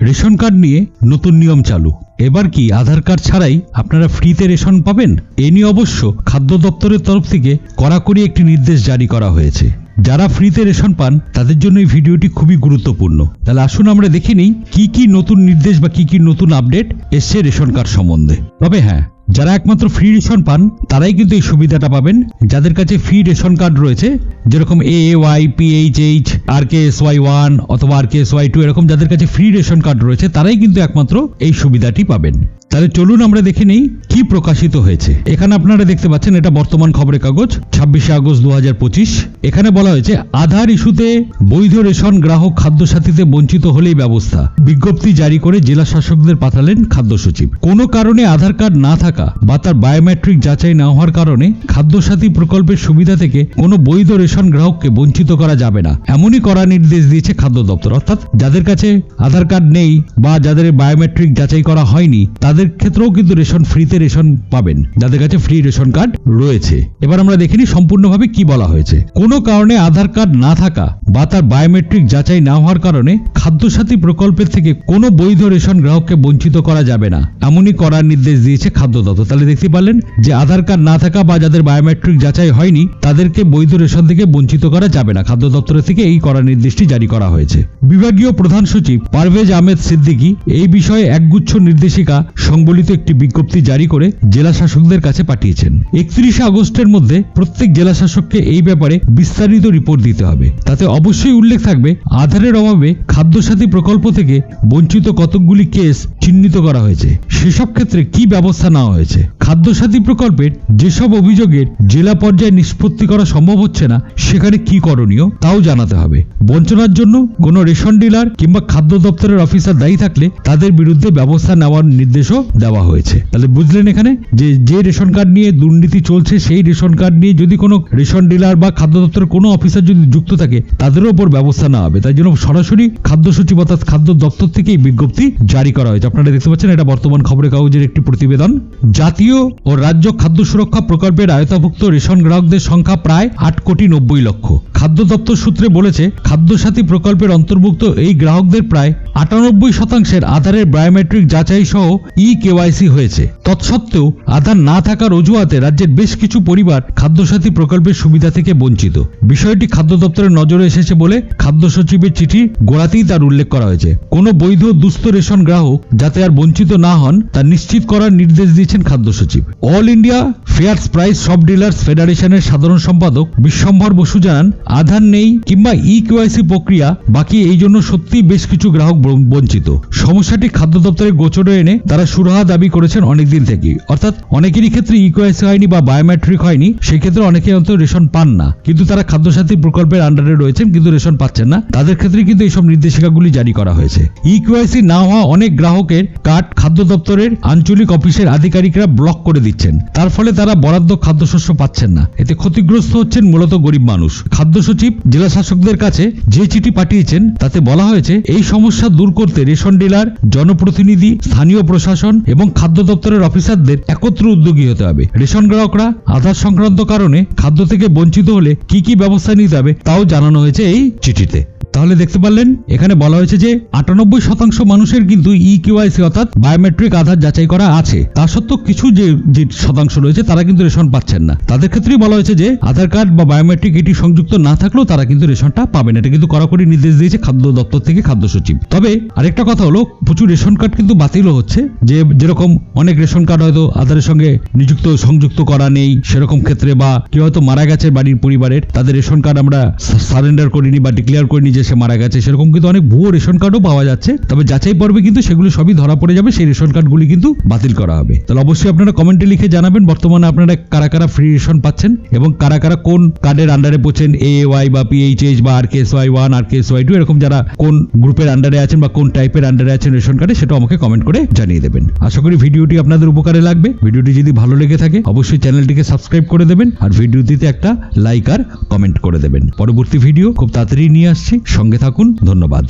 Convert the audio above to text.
Ration card নিয়ে নতুন নিয়ম চালু। এবার কি আধার কার্ড ছাড়াই আপনারা ফ্রিতে রেশন পাবেন? এ নিয়ে অবশ্য খাদ্য দপ্তরের তরফ থেকে কড়াকড়ি একটি নির্দেশ জারি করা হয়েছে। যারা ফ্রিতে রেশন পান, তাদের জন্য এই ভিডিওটি খুবই গুরুত্বপূর্ণ। তাহলে আসুন আমরা দেখে নিই, কি কি নতুন নির্দেশ বা কি কি নতুন আপডেট এসছে রেশন কার্ড সম্বন্ধে। তবে হ্যাঁ যারা একমাত্র ফ্রি রেশন পান, তারাই কিন্তু এই সুবিধাটা পাবেন। যাদের কাছে ফ্রি রেশন কার্ড রয়েছে, যেরকম A Y P H H R K S Y one অথবা R K S Y two এরকম যাদের কাছে ফ্রি রেশন কার্ড রয়েছে, তারাই কিন্তু একমাত্র এই সুবিধাটি পাবেন। তাহলে চলুন আমরা দেখে নেই কি প্রকাশিত হয়েছে। এখানে আপনারা দেখতে পাচ্ছেন এটা বর্তমান খবরের কাগজ, ছাব্বিশে আগস্ট দু এখানে বলা হয়েছে, আধার ইস্যুতে বৈধ রেশন গ্রাহক খাদ্য সাথীতে বঞ্চিত হলেই ব্যবস্থা। বিজ্ঞপ্তি জারি করে জেলা শাসকদের পাঠালেন খাদ্য সচিব। কোনো কারণে আধার কার্ড না থাকা বা তার বায়োমেট্রিক যাচাই না হওয়ার কারণে খাদ্য সাথী প্রকল্পের সুবিধা থেকে কোনো বৈধ রেশন গ্রাহককে বঞ্চিত করা যাবে না। এমনই করা নির্দেশ দিয়েছে খাদ্য দপ্তর। অর্থাৎ যাদের কাছে আধার কার্ড নেই বা যাদের বায়োমেট্রিক যাচাই করা হয়নি, তাদের ক্ষেত্রেও কিন্তু রেশন ফ্রিতে রেশন পাবেন। যাদের কাছে ফ্রি রেশন কার্ড রয়েছে। এবার আমরা দেখিনি সম্পূর্ণভাবে কি বলা হয়েছে। কোনো কারণে আধার কার্ড না থাকা বা তার বায়োমেট্রিক যাচাই না হওয়ার কারণে খাদ্যসাথী প্রকল্পের থেকে কোনো বৈধ রেশন গ্রাহককে বঞ্চিত করা যাবে না। এমনই করার নির্দেশ দিয়েছে খাদ্য দপ্তর। তাহলে দেখতে পারলেন যে আধার কার্ড না থাকা বা যাদের বায়োমেট্রিক যাচাই হয়নি, তাদেরকে বৈধ রেশন থেকে বঞ্চিত করা যাবে না। খাদ্য দপ্তরের থেকে এই করার নির্দেশটি জারি করা হয়েছে। বিভাগীয় প্রধান সচিব পারভেজ আহমেদ সিদ্দিকী এই বিষয়ে একগুচ্ছ নির্দেশিকা সংবলিত একটি বিজ্ঞপ্তি জারি করে জেলা শাসকদের কাছে পাঠিয়েছেন। একত্রিশে আগস্টের মধ্যে প্রত্যেক জেলা শাসককে এই ব্যাপারে বিস্তারিত রিপোর্ট দিতে হবে। তাতে অবশ্যই উল্লেখ থাকবে, আধারের অভাবে খাদ্যসাথী প্রকল্প থেকে বঞ্চিত কতকগুলি কেস চিহ্নিত করা হয়েছে। সেসব ক্ষেত্রে কি ব্যবস্থা নেওয়া হয়েছে? খাদ্যসাথী প্রকল্পের যেসব অভিযোগের জেলা পর্যায়ে নিষ্পত্তি করা সম্ভব হচ্ছে না, সেখানে কি করণীয় তাও জানাতে হবে। বঞ্চনার জন্য কোনো রেশন ডিলার কিংবা খাদ্য দপ্তরের অফিসার দায়ী থাকলে তাদের বিরুদ্ধে ব্যবস্থা নেওয়ার নির্দেশও দেওয়া হয়েছে। তাহলে বুঝলেন এখানে যে যে রেশন কার্ড নিয়ে দুর্নীতি চলছে, সেই রেশন কার্ড নিয়ে যদি কোনো রেশন ডিলার বা খাদ্য দপ্তরের কোনো অফিসার যদি যুক্ত থাকে, তাদেরও ওপর ব্যবস্থা নেওয়া হবে। তাই জন্য সরাসরি খাদ্য সচিব অর্থাৎ খাদ্য দপ্তর থেকেই বিজ্ঞপ্তি জারি করা হয়েছে। আপনারা দেখতে পাচ্ছেন, এটা বর্তমান খবরের কাগজের একটি প্রতিবেদন। জাতীয় ও রাজ্য খাদ্য সুরক্ষা প্রকল্পের আয়তাভুক্ত রেশন গ্রাহকদের সংখ্যা প্রায় আট কোটি নব্বই লক্ষ। খাদ্য দপ্তর সূত্রে বলেছে, খাদ্যসাথী প্রকল্পের অন্তর্ভুক্ত এই গ্রাহকদের প্রায় আটানব্বই শতাংশের আধারের বায়োমেট্রিক যাচাই সহ ই কেওয়াইসি হয়েছে। তৎসত্ত্বেও আধার না থাকার অজুহাতে রাজ্যের বেশ কিছু পরিবার খাদ্যসাথী প্রকল্পের সুবিধা থেকে বঞ্চিত। বিষয়টি খাদ্য দপ্তরের নজরে এসেছে বলে খাদ্য সচিবের চিঠি গোড়াতেই তার উল্লেখ করা হয়েছে। কোনো বৈধ দুস্থ রেশন গ্রাহক যাতে আর বঞ্চিত না হন, তা নিশ্চিত করার নির্দেশ দিয়েছেন খাদ্য সচিব। All India fairs price shop dealers ফেডারেশনের সাধারণ সম্পাদক বিশ্বম্ভর বসু জানান, আধার নেই কিংবা ই কেওয়াইসি প্রক্রিয়া, বাকি এই জন্য সত্যি বেশ কিছু গ্রাহক বঞ্চিত। সমস্যাটি খাদ্য দপ্তরের গোচরে এনে তারা সুরাহা দাবি করেছেন অনেকদিন থেকেই। অর্থাৎ অনেকেরই ক্ষেত্রে ই কেওয়াইসি হয়নি বা বায়োমেট্রিক হয়নি সেই ক্ষেত্রে অনেকে অন্তত রেশন পান না। কিন্তু তারা খাদ্যসাথী প্রকল্পের আন্ডারে রয়েছেন, কিন্তু রেশন পাচ্ছেন না। তাদের ক্ষেত্রে কিন্তু এইসব নির্দেশিকাগুলি জারি করা হয়েছে। ই কেওয়াইসি না হওয়া অনেক গ্রাহকের কার্ড খাদ্য দপ্তরের আঞ্চলিক অফিসের আধিকারিকরা ব্লক করে দিচ্ছেন। তার ফলে তারা বরাদ্দ খাদ্যশস্য পাচ্ছেন না। এতে ক্ষতিগ্রস্ত হচ্ছেন মূলত গরিব মানুষ। খাদ্য সচিব, জেলা শাসকদের কাছে যে চিঠি পাঠিয়েছেন, তাতে বলা হয়েছে, এই সমস্যা দূর করতে রেশন ডিলার, জনপ্রতিনিধি, স্থানীয় প্রশাসন এবং খাদ্য দপ্তরের অফিসারদের একত্র উদ্যোগী হতে হবে। রেশন গ্রাহকরা আধার সংক্রান্ত কারণে খাদ্য থেকে বঞ্চিত হলে কি কি ব্যবস্থা নিতে হবে, তাও জানানো হয়েছে এই চিঠিতে। তাহলে দেখতে পারলেন, এখানে বলা হয়েছে যে আটানব্বই শতাংশ মানুষের কিন্তু ই কেওয়াইসি অর্থাৎ বায়োমেট্রিক আধার যাচাই করা আছে। তা সত্ত্বেও কিছু যে যে শতাংশ রয়েছে, তারা কিন্তু রেশন পাচ্ছেন না। তাদের ক্ষেত্রেই বলা হয়েছে যে আধার কার্ড বা বায়োমেট্রিক এটি সংযুক্ত না থাকলেও তারা কিন্তু রেশনটা পাবেন। এটা কিন্তু কড়াকড়ি নির্দেশ দিয়েছে খাদ্য দপ্তর থেকে খাদ্য সচিব। তবে আরেকটা কথা হলো, প্রচুর রেশন কার্ড কিন্তু বাতিলও হচ্ছে। যে, যেরকম অনেক রেশন কার্ড হয়তো আধারের সঙ্গে নিযুক্ত, সংযুক্ত করা নেই, সেরকম ক্ষেত্রে বা কেউ হয়তো মারা গেছে বাড়ির পরিবারের, তাদের রেশন কার্ড আমরা সারেন্ডার করিনি বা ডিক্লেয়ার করিনি যে সে মারা গেছে, সেরকম কিন্তু অনেক ভুয়ো রেশন কার্ডও পাওয়া যাচ্ছে। তবে যাচাই পর্বে কিন্তু সেগুলো সবই ধরা পড়ে যাবে, সেই রেশন কার্ডগুলি কিন্তু বাতিল করা হবে। তাহলে অবশ্যই আপনারা কমেন্টে লিখে জানাবেন, বর্তমানে আপনারা কারা কারা ফ্রি রেশন পাচ্ছেন এবং কারা কারা কোন কার্ডের আন্ডারে পড়ছেন এ ওয়াই বা পিএইচএইচ বা R K S Y one R K S Y two এরকম যারা কোন গ্রুপের আন্ডারে আছেন বা কোন টাইপের আন্ডারে আছেন রেশন কার্ডে সেটা আমাকে কমেন্ট করে জানিয়ে দেবেন। আশা করি ভিডিওটি আপনাদের উপকারে লাগবে। ভিডিওটি যদি ভালো লেগে থাকে, অবশ্যই চ্যানেলটিকে সাবস্ক্রাইব করে দেবেন আর ভিডিওটিতে একটা লাইক আর কমেন্ট করে দেবেন। পরবর্তী ভিডিও খুব তাড়াতাড়ি নিয়ে আসছি। সঙ্গে থাকুন ধন্যবাদ।